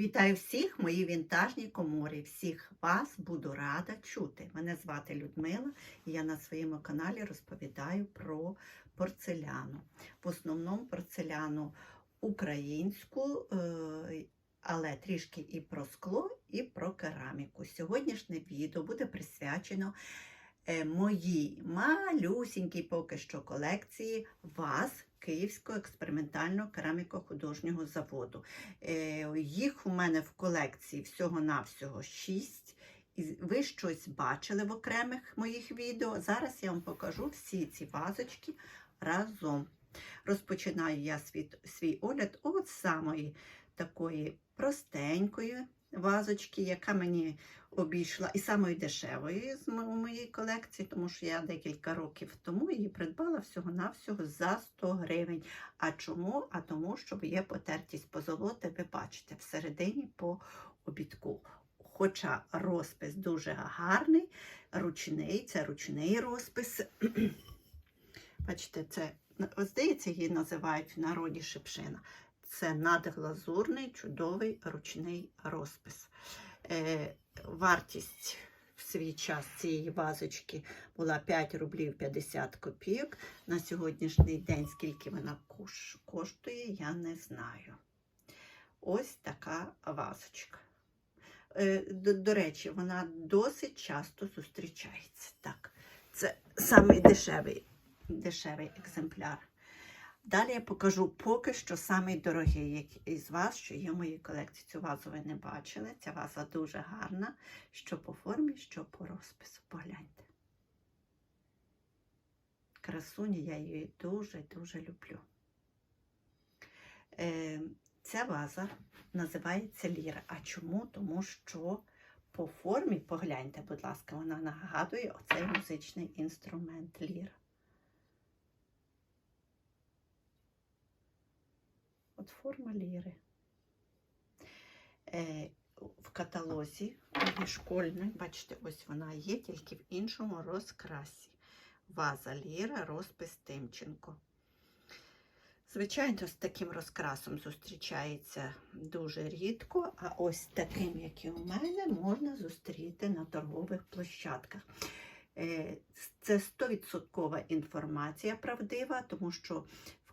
Вітаю всіх, мої вінтажні комори. Всіх вас буду рада чути. Мене звати Людмила, і я на своєму каналі розповідаю про порцеляну. В основному порцеляну українську, е, але трішки і про скло, і про кераміку. Сьогоднішнє відео буде присвячено е, моїй малюсінькій поки що колекції ВАЗ Київського експериментального кераміко-художнього заводу. Е, Їх у мене в колекції всього-навсього 6. І ви щось бачили в окремих моїх відео. Зараз я вам покажу всі ці вазочки разом. Розпочинаю я свій, свій огляд от самої такої простенької вазочки, яка мені обійшла, і самої дешевої з моєї колекції, тому що я декілька років тому її придбала всього-навсього за 100 гривень. А чому? А тому, що є потертість позолоти, ви бачите, всередині по обідку. Хоча розпис дуже гарний, ручний, це ручний розпис. Бачите, це, здається, її називають в народі шипшина. Це надглазурний, чудовий ручний розпис. Е, вартість в свій час цієї вазочки була 5 рублів 50 копійок. На сьогоднішній день, скільки вона коштує, я не знаю. Ось така вазочка. Е, До, до речі, вона досить часто зустрічається. Так, це самий дешевий, дешевий екземпляр. Далі я покажу поки що самий дорогий із вас, що є в моїй колекції. Цю вазу ви не бачили. Ця ваза дуже гарна, що по формі, що по розпису. Погляньте. Красуні я її дуже-дуже люблю. Е, ця ваза називається ліра. А чому? Тому що по формі, погляньте, будь ласка, вона нагадує оцей музичний інструмент ліра. От форма ліри. Е, в каталозі її школьної, бачите, ось вона є, тільки в іншому розкрасі. Ваза ліра, розпис Тимченко. Звичайно, з таким розкрасом зустрічається дуже рідко, а ось таким, як і у мене, можна зустріти на торгових площадках. Е, Це 100% інформація правдива, тому що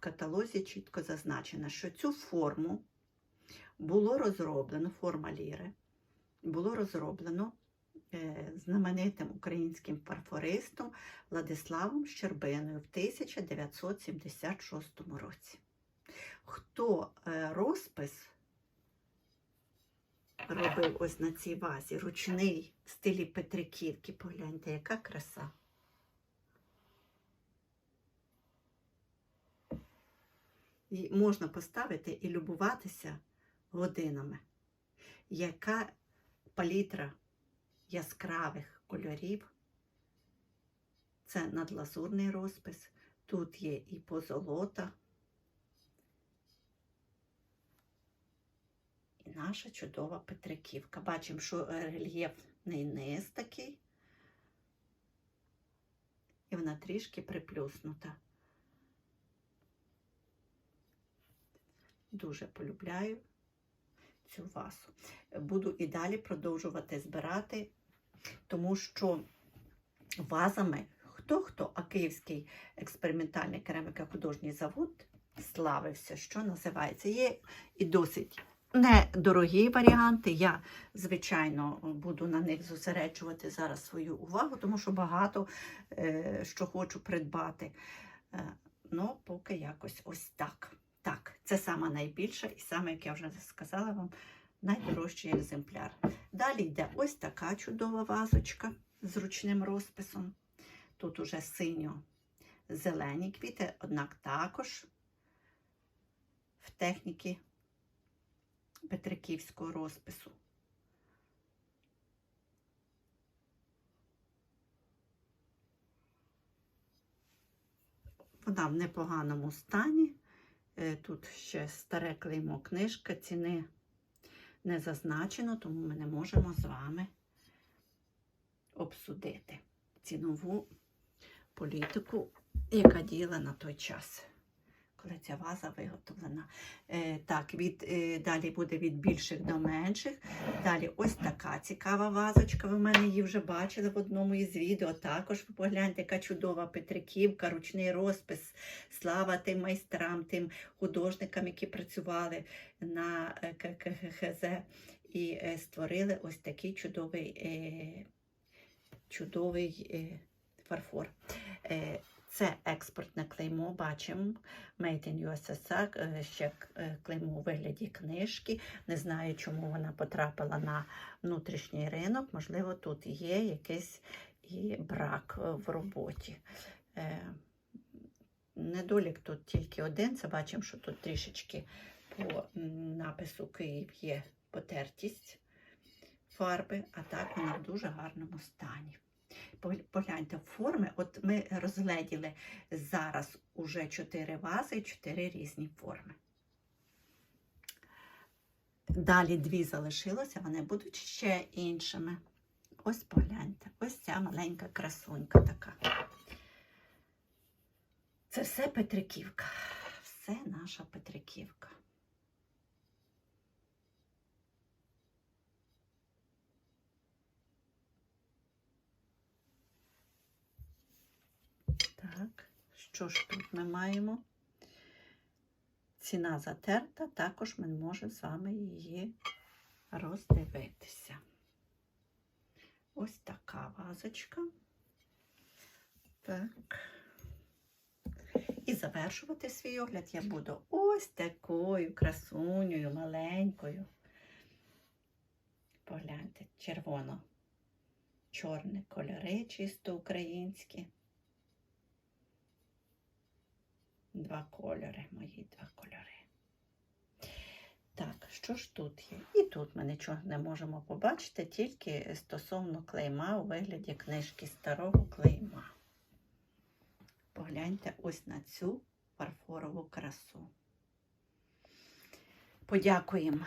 каталозі чітко зазначено, що цю форму було розроблено, форма ліри, було розроблено е, знаменитим українським парфористом Владиславом Щербиною в 1976 році. Хто е, розпис робив ось на цій вазі, ручний в стилі Петриківки, погляньте, яка краса. І можна поставити і любуватися годинами. Яка палітра яскравих кольорів. Це надлазурний розпис. Тут є і позолота, і наша чудова Петриківка. Бачимо, що рельєфний низ такий, і вона трішки приплюснута. Дуже полюбляю цю вазу. Буду і далі продовжувати збирати, тому що вазами хто-хто, а Київський експериментальний кераміко-художній завод славився, що називається. Є і досить недорогі варіанти. Я, звичайно, буду на них зосереджувати зараз свою увагу, тому що багато е, що хочу придбати. Е, ну, поки якось ось так. Так, це саме найбільша і саме, як я вже сказала вам, найдорожчий екземпляр. Далі йде ось така чудова вазочка з ручним розписом. Тут уже синьо-зелені квіти, однак також в техніці Петриківського розпису. Вона в непоганому стані. Е, Тут ще старе клеймо книжка, ціни не зазначено, тому ми не можемо з вами обсудити цінову політику, яка діяла на той час, коли ця ваза виготовлена. Е, так, від, е, далі буде від більших до менших. Далі ось така цікава вазочка. Ви в мене її вже бачили в одному із відео. Також ви погляньте, яка чудова Петриківка, ручний розпис. Слава тим майстрам, тим художникам, які працювали на е, ККГЗ і створили ось такий чудовий, чудовий фарфор. Це експортне клеймо, бачимо. Made in USSR, е, ще е, клеймо у вигляді книжки. Не знаю, чому вона потрапила на внутрішній ринок. Можливо, тут є якийсь і брак е, в роботі. Недолік тут тільки один. Це бачимо, що тут трішечки по напису Київ є потертість фарби, а так вона в дуже гарному стані. Пог- Погляньте, форми, от ми розгледіли зараз уже чотири вази і чотири різні форми. Далі дві залишилося, вони будуть ще іншими. Ось погляньте, ось ця маленька красунька така. Це все Петриківка. Все наша Петриківка. Так, що ж тут ми маємо? Ціна затерта, також ми можемо з вами її роздивитися. Ось така вазочка. Так. І завершувати свій огляд я буду ось такою красунею, маленькою. Погляньте, червоно-чорні кольори, чисто українські. Два кольори, мої два кольори. Так, що ж тут є? І тут ми нічого не можемо побачити, тільки стосовно клейма у вигляді книжки старого клейма. Погляньте ось на цю фарфорову красу. Подякуємо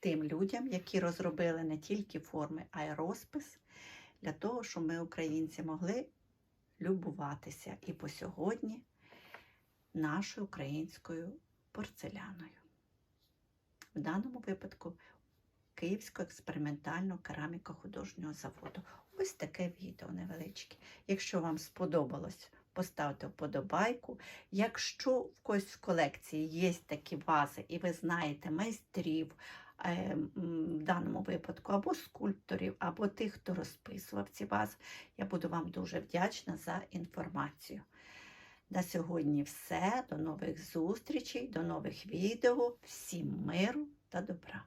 тим людям, які розробили не тільки форми, а й розпис, для того, щоб ми, українці, могли любуватися і по сьогодні нашою українською порцеляною. В даному випадку Київського експериментального кераміко-художнього заводу. Ось таке відео невеличке. Якщо вам сподобалось, поставте вподобайку. Якщо в когось в колекції є такі вази, і ви знаєте майстрів, в даному випадку або скульпторів, або тих, хто розписував ці вази, я буду вам дуже вдячна за інформацію. На сьогодні все. До нових зустрічей, до нових відео. Всім миру та добра!